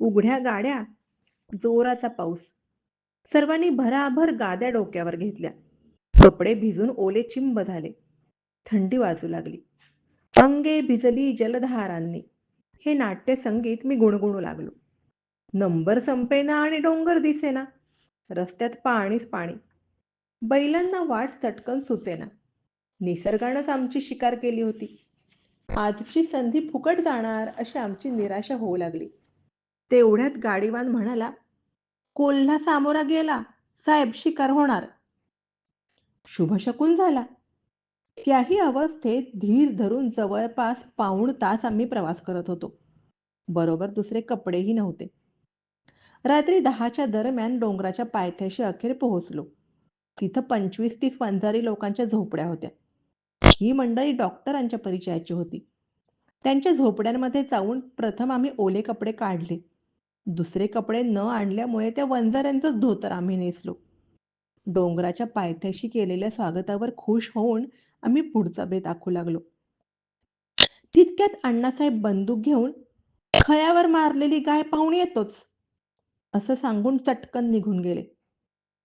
उघड्या गाड्या जोराचा पाऊस. सर्वांनी भराभर गाद्या डोक्यावर घेतल्या. कपडे भिजून ओले चिंब झाले. थंडी वाजू लागली. अंगे भिजली जलधारांनी. हे नाट्य संगीत मी गुणगुणू लागलो. नंबर संपेना आणि डोंगर दिसेना. रस्त्यात पाणीच पाणी. बैलांना वाट चटकन सुचेना. निसर्गानंच आमची शिकार केली होती. आजची संधी फुकट जाणार अशी आमची निराशा होऊ लागली. तेवढ्यात गाडीवान म्हणाला कोल्हा सामोरा गेला. साहेब शिकार होणार. शुभशकून झाला. त्याही अवस्थेत धीर धरून जवळपास पाऊण तास आम्ही प्रवास करत होतो. बरोबर दुसरे कपडेही नव्हते. रात्री दहाच्या दरम्यान डोंगराच्या पायथ्याशी अखेर पोहोचलो. तिथं पंचवीस तीस वंजारी लोकांच्या झोपड्या होत्या. ही मंडळी डॉक्टरांच्या परिचयाची होती. त्यांच्या झोपड्यांमध्ये जाऊन प्रथम आम्ही ओले कपडे काढले. दुसरे कपडे न आणल्यामुळे त्या वंजाऱ्यांचंच धोतर आम्ही नेसलो. डोंगराच्या पायथ्याशी केलेल्या स्वागतावर खुश होऊन आम्ही पुढचा बेत आखू लागलो. तितक्यात अण्णासाहेब बंदूक घेऊन खयावर मारलेली गाय पाहून येतोच असं सांगून चटकन निघून गेले.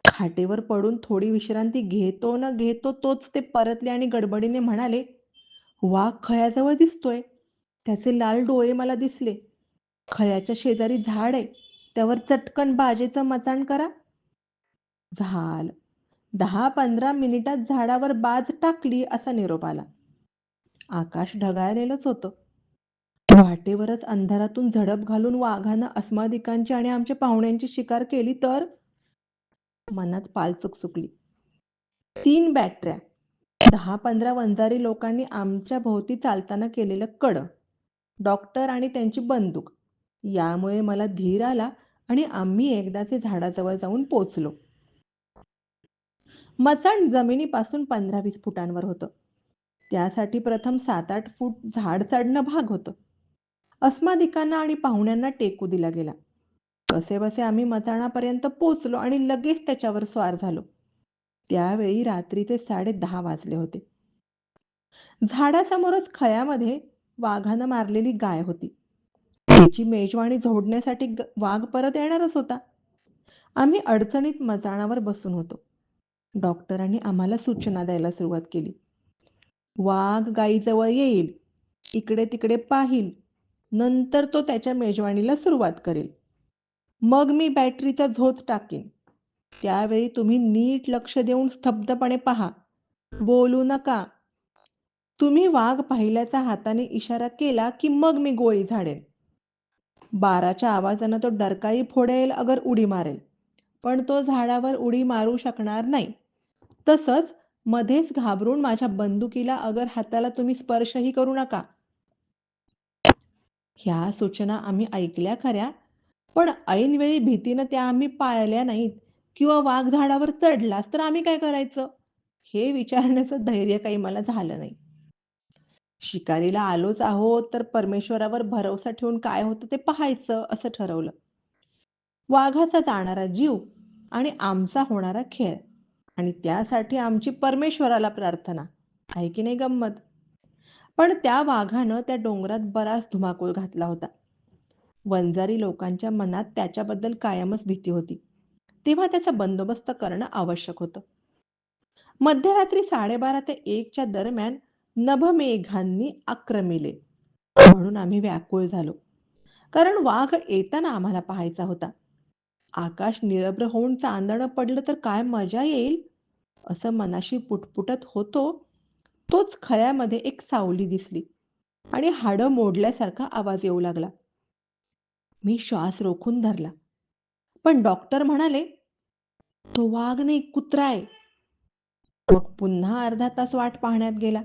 खाटेवर पडून थोडी विश्रांती घेतो न घेतो तोच ते परतले आणि गडबडीने म्हणाले वाघ खयाजवळ दिसतोय. त्याचे लाल डोळे मला दिसले. खयाच्या शेजारी झाड आहे त्यावर चटकन बाजेचं मचाण करा. झाल. दहा पंधरा मिनिटात झाडावर बाज टाकली असा निरोप आला. आकाश ढगाळलेलंच होतं. वाटेवरच अंधारातून झडप घालून वाघानं अस्मादिकांची आणि आमच्या पाहुण्यांची शिकार केली तर? मनात पाल चुकचुकली. तीन बॅटऱ्या. दहा पंधरा वंजारी लोकांनी आमच्या भोवती चालताना केलेलं कड. डॉक्टर आणि त्यांची बंदूक. यामुळे मला धीर आला आणि आम्ही एकदाचे झाडाजवळ जाऊन पोचलो. मचाण जमिनीपासून पंधरा वीस फुटांवर होतं. त्यासाठी प्रथम सात आठ फूट झाड चढणं भाग होतं. अस्मादिकांना आणि पाहुण्यांना टेकू दिला गेला. कसे बसे आम्ही मचाणापर्यंत पोचलो आणि लगेच त्याच्यावर स्वार झालो. त्यावेळी रात्रीचे साडे दहा वाजले होते. झाडासमोरच खयामध्ये वाघानं मारलेली गाय होती. तिची मेजवानी झोडण्यासाठी वाघ परत येणारच होता. आम्ही अडचणीत मचाणावर बसून होतो. डॉक्टरांनी आम्हाला सूचना द्यायला सुरुवात केली. वाघ गायीजवळ येईल. इकडे तिकडे पाहिल. नंतर तो त्याच्या मेजवानीला सुरुवात करेल. मग मी बॅटरीचा झोत टाकेन. त्यावेळी तुम्ही नीट लक्ष देऊन स्तब्धपणे पहा. बोलू नका. तुम्ही वाघ पाहिल्याचा हाताने इशारा केला की मग मी गोळी झाडेन. बाराच्या आवाजानं तो डरकाई फोडेल अगर उडी मारेल. पण तो झाडावर उडी मारू शकणार नाही. तसंच मध्येच घाबरून माझ्या बंदुकीला अगर हाताला तुम्ही स्पर्शही करू नका. ह्या सूचना आम्ही ऐकल्या खऱ्या पण ऐनवेळी भीतीनं त्या आम्ही पाळल्या नाहीत किंवा वाघ झाडावर चढलास तर आम्ही काय करायचं? हे विचारण्याचं धैर्य काही मला झालं नाही. शिकारीला आलोच आहोत तर परमेश्वरावर भरोसा ठेवून काय होतं ते पाहायचं असं ठरवलं. वाघाचा जाणारा जीव आणि आमचा होणारा खेळ. आणि त्यासाठी आमची परमेश्वराला प्रार्थना. आहे की नाही गंमत? पण त्या वाघानं त्या डोंगरात बराच धुमाकूळ घातला होता. वंजारी लोकांच्या मनात त्याच्याबद्दल कायमच भीती होती. तेव्हा त्याचा बंदोबस्त करणं आवश्यक होतं. मध्यरात्री साडेबारा ते एकच्या दरम्यान नभमेघांनी आक्रमिले. म्हणून आम्ही व्याकुळ झालो. कारण वाघ येताना आम्हाला पाहायचा होता. आकाश निरभ्र होऊन चांदणं पडलं तर काय मजा येईल? असं मनाशी पुटपुटत होतो तोच खळ्यामध्ये एक सावली दिसली. आणि हाडं मोडल्यासारखा आवाज येऊ लागला. मी श्वास रोखून धरला. पण डॉक्टर म्हणाले तो वाघ नाही कुत्रा आहे. मग पुन्हा अर्धा तास वाट पाहण्यात गेला.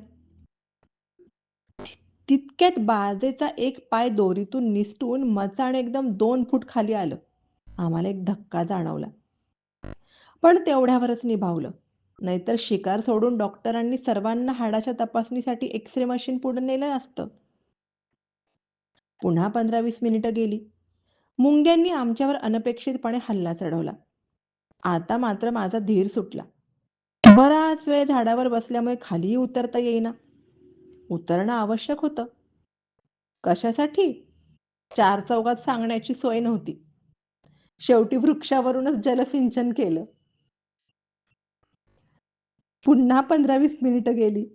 तितक्यात बाजेचा एक पाय दोरीतून निसटून मचाण एकदम दोन फूट खाली आलं. आम्हाला एक धक्का जाणवला. पण तेवढ्यावरच निभावलं. नाहीतर शिकार सोडून डॉक्टरांनी सर्वांना हाडाच्या तपासणीसाठी एक्सरे मशीन पुढे नेलं असतं पुन्हा पंधरा वीस मिनिटं गेली. मुंग्यांनी आमच्यावर अनपेक्षितपणे हल्ला चढवला. आता मात्र माझा धीर सुटला. बराच वेळ झाडावर बसल्यामुळे खालीही उतरता येईना. उतरणं आवश्यक होतं. कशासाठी? चार चौघात सांगण्याची सोय नव्हती. शेवटी वृक्षावरूनच जलसिंचन केलं. पुन्हा पंधरा वीस मिनिटं गेली.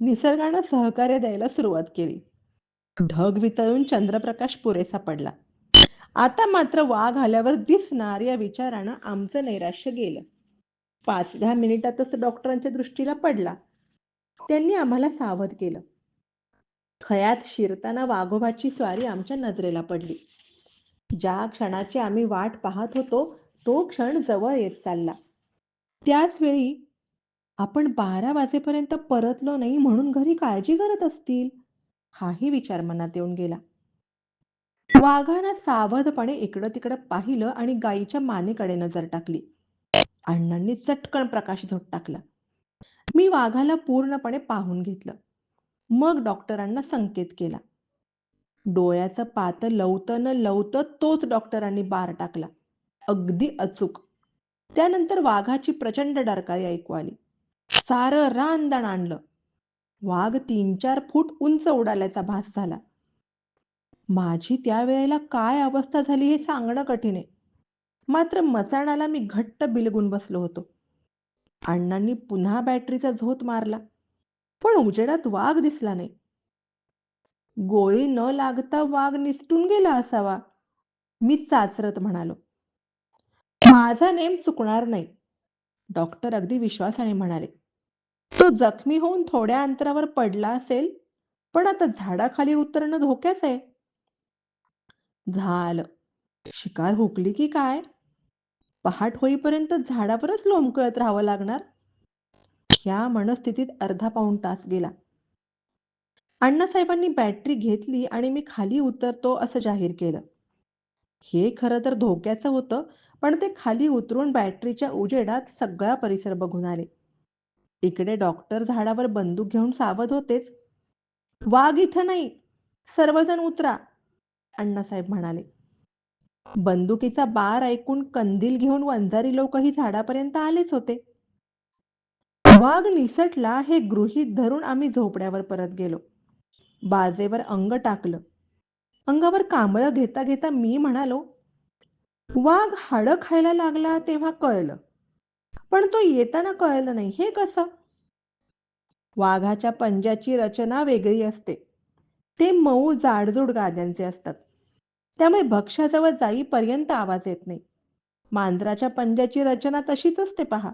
निसर्गानं सहकार्य द्यायला सुरुवात केली. ढग वितळून चंद्रप्रकाश पुरेसा पडला. आता मात्र वाघ आल्यावर दिसणार या विचारानं आमचं नैराश्य गेलं. पाच दहा मिनिटातच डॉक्टरांच्या दृष्टीला पडला. त्यांनी आम्हाला सावध केलं. खयात शिरताना वाघोबाची स्वारी आमच्या नजरेला पडली. ज्या क्षणाची आम्ही वाट पाहत होतो तो क्षण जवळ येत चालला. त्याच वेळी आपण बारा वाजेपर्यंत परतलो नाही म्हणून घरी काळजी करत असतील? हाही विचार मनात येऊन गेला. वाघानं सावधपणे इकडं तिकडं पाहिलं आणि गायीच्या मानेकडे नजर टाकली. अण्णांनी चटकन प्रकाश झोट टाकला. मी वाघाला पूर्णपणे पाहून घेतलं. मग डॉक्टरांना संकेत केला. डोळ्याचं पात लवतं न लवतं तोच डॉक्टरांनी बार टाकला. अगदी अचूक. त्यानंतर वाघाची प्रचंड डरकाई ऐकू आली. सारं रानदान आणलं. वाघ तीन चार फूट उंच उडाल्याचा भास झाला. माझी त्यावेळेला काय अवस्था झाली हे सांगणं कठीण आहे. मात्र मचाणाला मी घट्ट बिलगून बसलो होतो. अण्णांनी पुन्हा बॅटरीचा झोत मारला. पण उजेडात वाघ दिसला नाही. गोळी न लागता वाघ निसटून गेला असावा मी चाचरत म्हणालो. माझा नेम चुकणार नाही डॉक्टर अगदी विश्वासाने म्हणाले. तो जखमी होऊन थोड्या अंतरावर पडला असेल पण आता झाडाखाली उतरणं धोक्याच आहे. झालं. शिकार हुकली की काय? पहाट होईपर्यंत झाडावरच लोंबकळत राहावं लागणार? ह्या मनस्थितीत अर्धा पाऊण तास गेला. अण्णासाहेबांनी बॅटरी घेतली आणि मी खाली उतरतो असं जाहीर केलं. हे खरं तर धोक्याचं होतं पण ते खाली उतरून बॅटरीच्या उजेडात सगळा परिसर बघून आले. इकडे डॉक्टर झाडावर बंदूक घेऊन सावध होतेच. वाघ इथं नाही सर्वजण उतरा अण्णासाहेब म्हणाले. बंदुकीचा बार ऐकून कंदील घेऊन वंजारी लोकही झाडापर्यंत आलेच होते. वाघ निसटला हे गृहीत धरून आम्ही झोपड्यावर परत गेलो. बाजेवर अंग टाकलं. अंगावर कांबळ घेता घेता मी म्हणालो वाघ हाडं खायला लागला तेव्हा कळलं. पण तो येताना कळलं नाही. हे कसं? वाघाच्या पंजाची रचना वेगळी असते. ते मऊ जाडजूड गाद्यांचे असतात. त्यामुळे भक्ष्याजवळ जाईपर्यंत आवाज येत नाही. मांजराच्या पंजाची रचना तशीच असते पहा.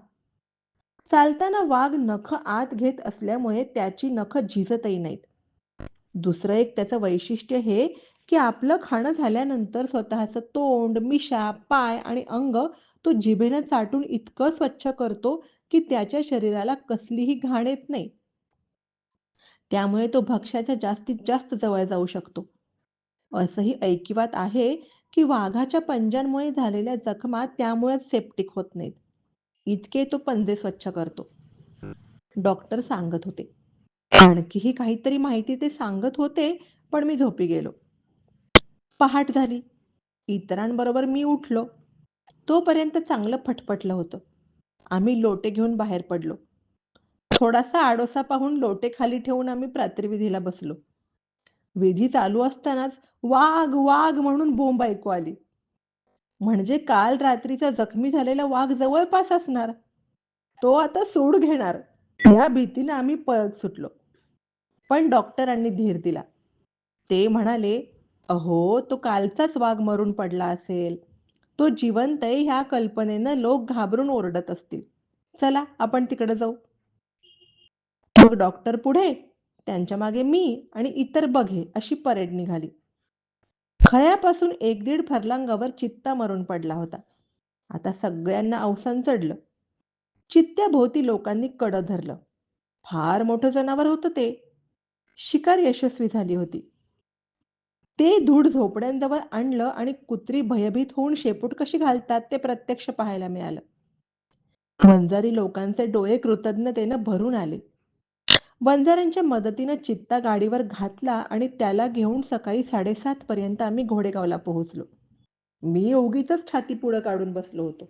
चालताना वाघ नख आत घेत असल्यामुळे त्याची नख झिजतही नाहीत. दुसरं एक त्याचं वैशिष्ट्य हे की आपलं खाणं झाल्यानंतर स्वतःचं तोंड मिशा पाय आणि अंग तो जिभेनं चाटून इतकं स्वच्छ करतो की त्याच्या शरीराला कसलीही घाण येत नाही. त्यामुळे तो भक्ष्याच्या जास्तीत जास्त जवळ जाऊ शकतो. असंही ऐकिवात आहे की वाघाच्या पंजांमुळे झालेल्या जखमा त्यामुळेच सेप्टिक होत नाहीत. इतके तो पंजे स्वच्छ करतो. डॉक्टर सांगत होते. आणखीही काहीतरी माहिती ते सांगत होते पण मी झोपी गेलो. पहाट झाली. इतरांबरोबर मी उठलो. तोपर्यंत चांगलं फटफटलं होतं. आम्ही लोटे घेऊन बाहेर पडलो. थोडासा आडोसा पाहून लोटे खाली ठेवून आम्ही प्रातिर्विधीला बसलो. विधी चालू असतानाच वाघ वाघ म्हणून बोंब ऐकू आली. म्हणजे काल रात्रीचा जखमी झालेला वाघ जवळपास असणार. तो आता सूड घेणार. या भीतीने आम्ही पळत सुटलो. पण डॉक्टरांनी धीर दिला. ते म्हणाले अहो तो कालचाच वाघ मरून पडला असेल. तो जिवंत आहे ह्या कल्पनेनं लोक घाबरून ओरडत असतील. चला आपण तिकडे जाऊ. मग डॉक्टर पुढे त्यांच्या मागे मी आणि इतर बघे अशी परेड निघाली. खळ्यापासून एक दीड फरलांगावर चित्ता मरून पडला होता. आता सगळ्यांना अवसान चढलं. चित्त्याभोवती लोकांनी कडं धरलं. फार मोठं जनावर होतं ते. शिकार यशस्वी झाली होती. ते धूड झोपड्यांजवळ आणलं आणि कुत्री भयभीत होऊन शेपूट कशी घालतात ते प्रत्यक्ष पाहायला मिळालं. वंजारी लोकांचे डोळे कृतज्ञतेनं भरून आले. वंजारांच्या मदतीनं चित्ता गाडीवर घातला आणि त्याला घेऊन सकाळी साडेसात पर्यंत आम्ही घोडेगावला पोहोचलो. मी उगीच छाती पुढं काढून बसलो होतो.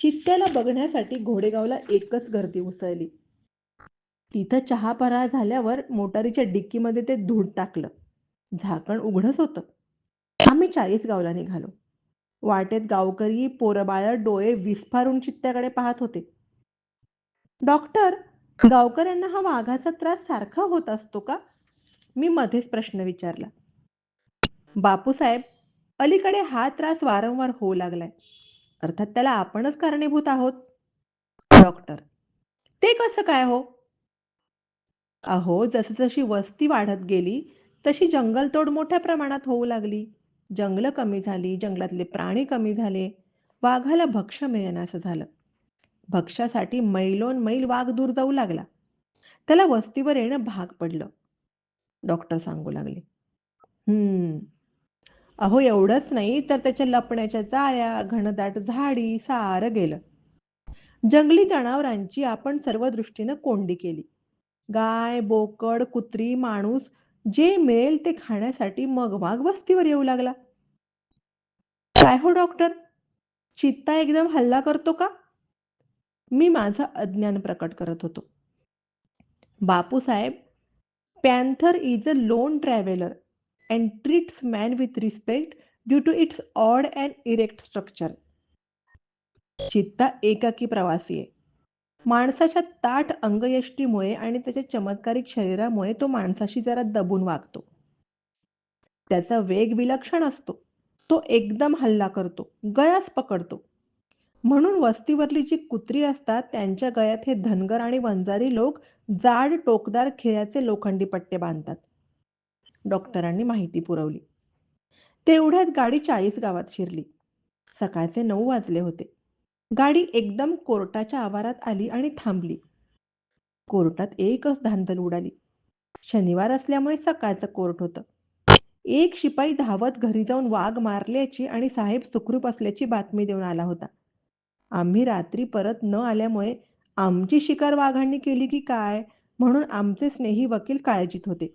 चित्त्याला बघण्यासाठी घोडेगावला एकच गर्दी उसळली. तिथं चहा पराळ झाल्यावर मोटारीच्या डिक्कीमध्ये ते धूड टाकलं. झाकण उघडच होतं. आम्ही चाळीसगावला निघालो. वाटेत गावकरी पोरबाळ डोळे विस्फारून चित्त्याकडे पाहत होते. डॉक्टर गावकऱ्यांना हा वाघाचा त्रास सारखा होत असतो का? मी मध्येच प्रश्न विचारला. बापूसाहेब अलीकडे हा त्रास वारंवार होऊ लागलाय. अर्थात त्याला आपणच कारणीभूत आहोत. डॉक्टर ते कसं काय हो? अहो जसजशी वस्ती वाढत गेली तशी जंगलतोड मोठ्या प्रमाणात होऊ लागली. जंगलं कमी झाली जंगलातले प्राणी कमी झाले. वाघाला भक्ष मिळेनासं झालं. भक्ष्यासाठी मैलोन मैल वाघ दूर जाऊ लागला. त्याला वस्तीवर येणं भाग पडलं. डॉक्टर सांगू लागले. हम्म. अहो एवढंच नाही तर त्याच्या लपण्याच्या जाळ्या घनदाट झाडी सारं गेलं. जंगली जनावरांची आपण सर्व दृष्टीनं कोंडी केली. गाय बोकड कुत्री माणूस जे मिळेल ते खाण्यासाठी मग वाघ वस्तीवर येऊ लागला. काय हो डॉक्टर? चित्ता एकदम हल्ला करतो का? मी माझं अज्ञान प्रकट करत होतो. Bapusaheb panther is a lone traveller and treats man with respect due to its odd and erect structure. चित्ता एकाकी प्रवासी आहे. माणसाच्या ताठ अंगयष्टीमुळे आणि त्याच्या चमत्कारिक शरीरामुळे तो माणसाशी जरा दबून वागतो. त्याचा वेग विलक्षण असतो. तो एकदम हल्ला करतो. गयास पकडतो. म्हणून वस्तीवरली जी कुत्री असतात त्यांच्या गळ्यात हे धनगर आणि वंजारी लोक जाड टोकदार खिळ्याचे लोखंडी पट्टे बांधतात. डॉक्टरांनी माहिती पुरवली. तेवढ्यात गाडी चाळीस गावात शिरली. सकाळचे नऊ वाजले होते. गाडी एकदम कोर्टाच्या आवारात आली आणि थांबली. कोर्टात एकच धांदल उडाली. शनिवार असल्यामुळे सकाळचं कोर्ट होतं. एक शिपाई धावत घरी जाऊन वाघ मारल्याची आणि साहेब सुखरूप असल्याची बातमी देऊन आला होता. आम्ही रात्री परत न आल्यामुळे आमची शिकार वाघांनी केली की काय? म्हणून आमचे स्नेही वकील काळजीत होते.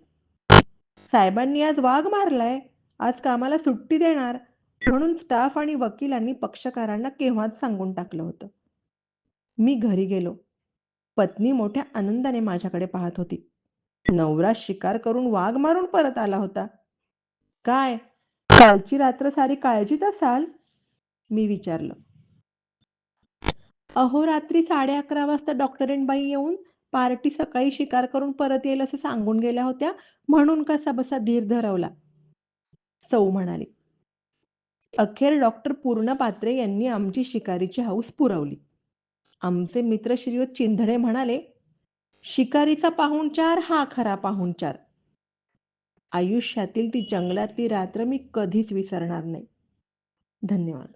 साहेबांनी आज वाघ मारलाय. आज कामाला सुट्टी देणार. म्हणून स्टाफ आणि वकिलांनी पक्षकारांना केव्हाच सांगून टाकलं होतं. मी घरी गेलो. पत्नी मोठ्या आनंदाने माझ्याकडे पाहत होती. नवरा शिकार करून वाघ मारून परत आला होता. काय? कालची रात्र सारी काळजीत असाल? मी विचारलं. अहो रात्री साडे अकरा वाजता डॉक्टरेंबाई येऊन पार्टी सकाळी शिकार करून परत येईल असं सांगून गेल्या होत्या म्हणून कसा बसा धीर धरवला. सौ म्हणाली अखेर डॉक्टर पूर्ण पात्रे यांनी आमची शिकारीची हौस पुरवली. आमचे मित्र श्रीयुत चिंधडे म्हणाले शिकारीचा पाहुणचार हा खरा पाहुणचार आयुष्यातील ती जंगलातली रात्र मी कधीच विसरणार नाही. धन्यवाद.